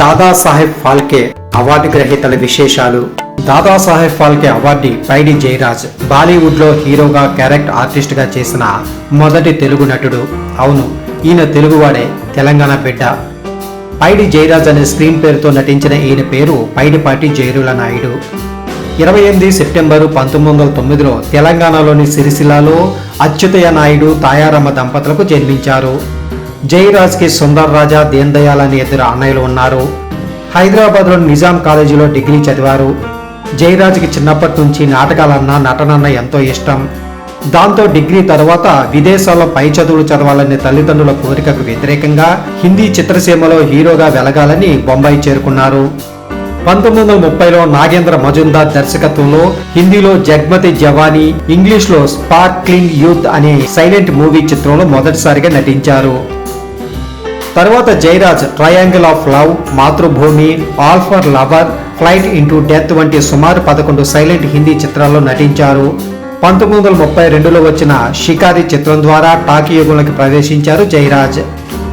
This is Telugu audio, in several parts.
దాదాసాహెబ్ ఫాల్కే అవార్డు గ్రహీతల విశేషాలు. దాదాసాహెబ్ ఫాల్కే అవార్డు పైడి జయరాజ్ బాలీవుడ్లో హీరోగా క్యారెక్టర్ ఆర్టిస్ట్గా చేసిన మొదటి తెలుగు నటుడు. అవును ఈయన తెలుగువాడే తెలంగాణ బిడ్డ. పైడి జయరాజ్ అనే స్క్రీన్ పేరుతో నటించిన ఈయన పేరు పైడిపాటి జయరుల నాయుడు. ఇరవై ఎనిమిది సెప్టెంబరు పంతొమ్మిది వందల తొమ్మిదిలో తెలంగాణలోని సిరిసిల్లాలో అచ్యుతయ్య నాయుడు తాయారమ్మ దంపతులకు జన్మించారు. జయరాజ్కి సుందర్ రాజా దీన్ దయాల్ అనే ఇద్దరు అన్నయ్యలు ఉన్నారు. హైదరాబాద్లోని నిజాం కాలేజీలో డిగ్రీ చదివారు. జయరాజ్కి చిన్నప్పటి నుంచి నాటకాలన్నా నటనన్న ఎంతో ఇష్టం. దాంతో డిగ్రీ తర్వాత విదేశాల్లో పై చదువులు చదవాలనే తల్లిదండ్రుల కోరికకు వ్యతిరేకంగా హిందీ చిత్రసీమలో హీరోగా వెలగాలని బొంబాయి చేరుకున్నారు. పంతొమ్మిది వందల ముప్పైలో నాగేంద్ర మజుందార్ దర్శకత్వంలో హిందీలో జగ్మతి జవానీ ఇంగ్లీష్లో స్పార్క్లింగ్ యూత్ అనే సైలెంట్ మూవీ చిత్రంలో మొదటిసారిగా నటించారు. తరువాత Jairaj triangle of love Matrubhoomi all for lover flight into death వంటి సుమారు పదకొండు సైలెంట్ హిందీ చిత్రాల్లో నటించారు. పంతొమ్మిది వందల ముప్పై రెండులో వచ్చిన షికారి చిత్రం ద్వారా టాకీ యుగంలోకి ప్రవేశించారు జయరాజ్.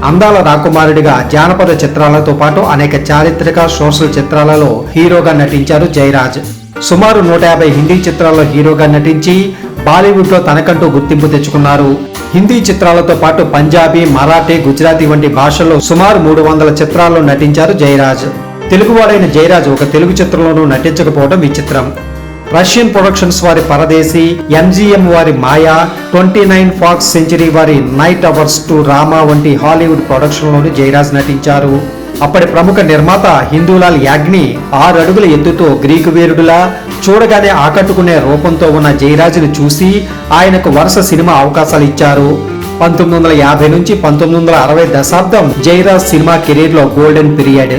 అందాల రాకుమారుడిగా జానపద చిత్రాలతో పాటు అనేక చారిత్రక సోషల్ చిత్రాలలో హీరోగా నటించారు జయరాజ్. సుమారు నూట యాభై హిందీ చిత్రాల్లో హీరోగా నటించి బాలీవుడ్లో తనకంటూ గుర్తింపు తెచ్చుకున్నారు. హిందీ చిత్రాలతో పాటు పంజాబీ మరాఠీ గుజరాతీ వంటి భాషల్లో సుమారు మూడు వందల చిత్రాల్లో నటించారు జయరాజ్. తెలుగువాడైన జయరాజ్ ఒక తెలుగు చిత్రంలోనూ నటించకపోవడం విచిత్రం. రష్యన్ ప్రొడక్షన్స్ వారి పరదేశి ఎంజీఎం వారి Maya twenty nine Fox century వారి నైట్ అవర్స్ టు రామా వంటి హాలీవుడ్ ప్రొడక్షన్లోనూ జయరాజ్ నటించారు. అప్పటి ప్రముఖ నిర్మాత హిందూలాల్ యాగ్ని ఆరు అడుగుల ఎత్తుతో గ్రీకు వీరుడులా చూడగానే ఆకట్టుకునే రూపంతో ఉన్న జయరాజును చూసి ఆయనకు వరుస సినిమా అవకాశాలు ఇచ్చారు. పంతొమ్మిది వందల యాభై నుంచి పంతొమ్మిది వందల అరవై దశాబ్దం జయరాజ్ సినిమా కెరీర్లో గోల్డెన్ పీరియడ్.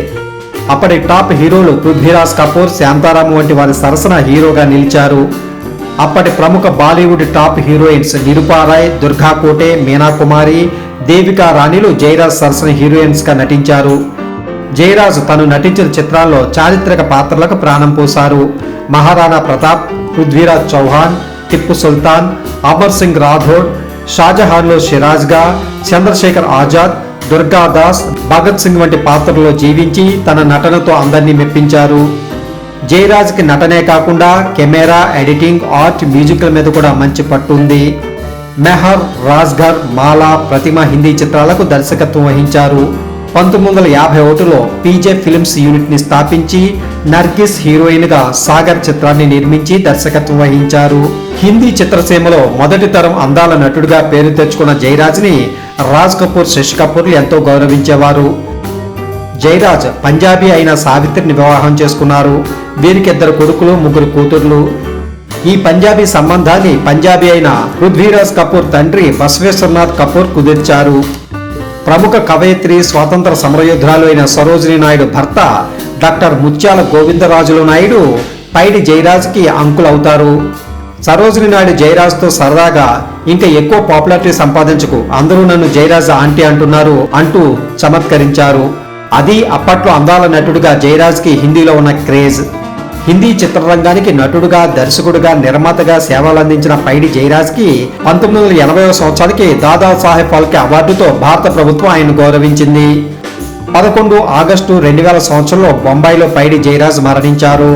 అప్పటి టాప్ హీరోలు పృథ్వీరాజ్ కపూర్ శాంతారాం వంటి వారి సరసన హీరోగా నిలిచారు. అప్పటి ప్రముఖ బాలీవుడ్ టాప్ హీరోయిన్స్ నిరుపారాయ్ దుర్గా కోటే మీనా కుమారి దేవికా రాణిలు జయరాజ్ సరసన హీరోయిన్స్గా నటించారు. జయరాజు తను నటించిన చిత్రాల్లో చారిత్రక పాత్రలకు ప్రాణం పోశారు. మహారాణా ప్రతాప్ పృథ్వీరాజ్ చౌహాన్ టిప్పు సుల్తాన్ అమర్ సింగ్ రాథోడ్ షాజహాన్లో సిరాజ్గా చంద్రశేఖర్ ఆజాద్ దుర్గాదాస్ భగత్ సింగ్ వంటి పాత్రల్లో జీవించి తన నటనతో అందరినీ మెప్పించారు. జయరాజ్కి నటనే కాకుండా కెమెరా ఎడిటింగ్ ఆర్ట్ మ్యూజిక్ల మీద కూడా మంచి పట్టు ఉంది. మెహర్ రాజ్ఘర్ మాలా ప్రతిమ హిందీ చిత్రాలకు దర్శకత్వం వహించారు. పంతొమ్మిది వందల యాభై ఒకటిలో పీజే ఫిల్మ్స్ యూనిట్ని స్థాపించి నర్గిస్ హీరోయిన్గా సాగర్ చిత్రాన్ని నిర్మించి దర్శకత్వం వహించారు. హిందీ చిత్రసీమలో మొదటి తరం అందాల నటుడిగా పేరు తెచ్చుకున్న జయరాజ్ని రాజ్ కపూర్ శశి కపూర్లు ఎంతో గౌరవించేవారు. జయరాజ్ పంజాబీ అయిన సావిత్రిని వివాహం చేసుకున్నారు. వీరికిద్దరు కొడుకులు ముగ్గురు కూతుర్లు. ఈ పంజాబీ సంబంధాన్ని పంజాబీ అయిన పృథ్వీరాజ్ కపూర్ తండ్రి బసవేశ్వరనాథ్ కపూర్ కుదిర్చారు. ప్రముఖ కవయిత్రి స్వాతంత్ర సమరయోధురాలు అయిన సరోజిని నాయుడు భర్త డాక్టర్ ముత్యాల గోవిందరాజులు నాయుడు పైడి జయరాజ్కి అంకులవుతారు. సరోజిని నాయుడు జయరాజ్తో సరదాగా ఇంకా ఎక్కువ పాపులారిటీ సంపాదించుకు అందరూ నన్ను జయరాజ్ ఆంటీ అంటున్నారు అంటూ చమత్కరించారు. అది అప్పట్లో అందాల నటుడిగా జయరాజ్కి హిందీలో ఉన్న క్రేజ్. హిందీ చిత్రరంగానికి నటుడుగా దర్శకుడుగా నిర్మాతగా సేవలు అందించిన పైడి జయరాజ్కి పంతొమ్మిది వందల ఎనభై సంవత్సరానికి దాదా సాహెబ్ ఫాల్కే అవార్డుతో భారత ప్రభుత్వం ఆయన గౌరవించింది. పదకొండు ఆగస్టు రెండు వేల సంవత్సరంలో బొంబాయిలో పైడి జయరాజ్ మరణించారు.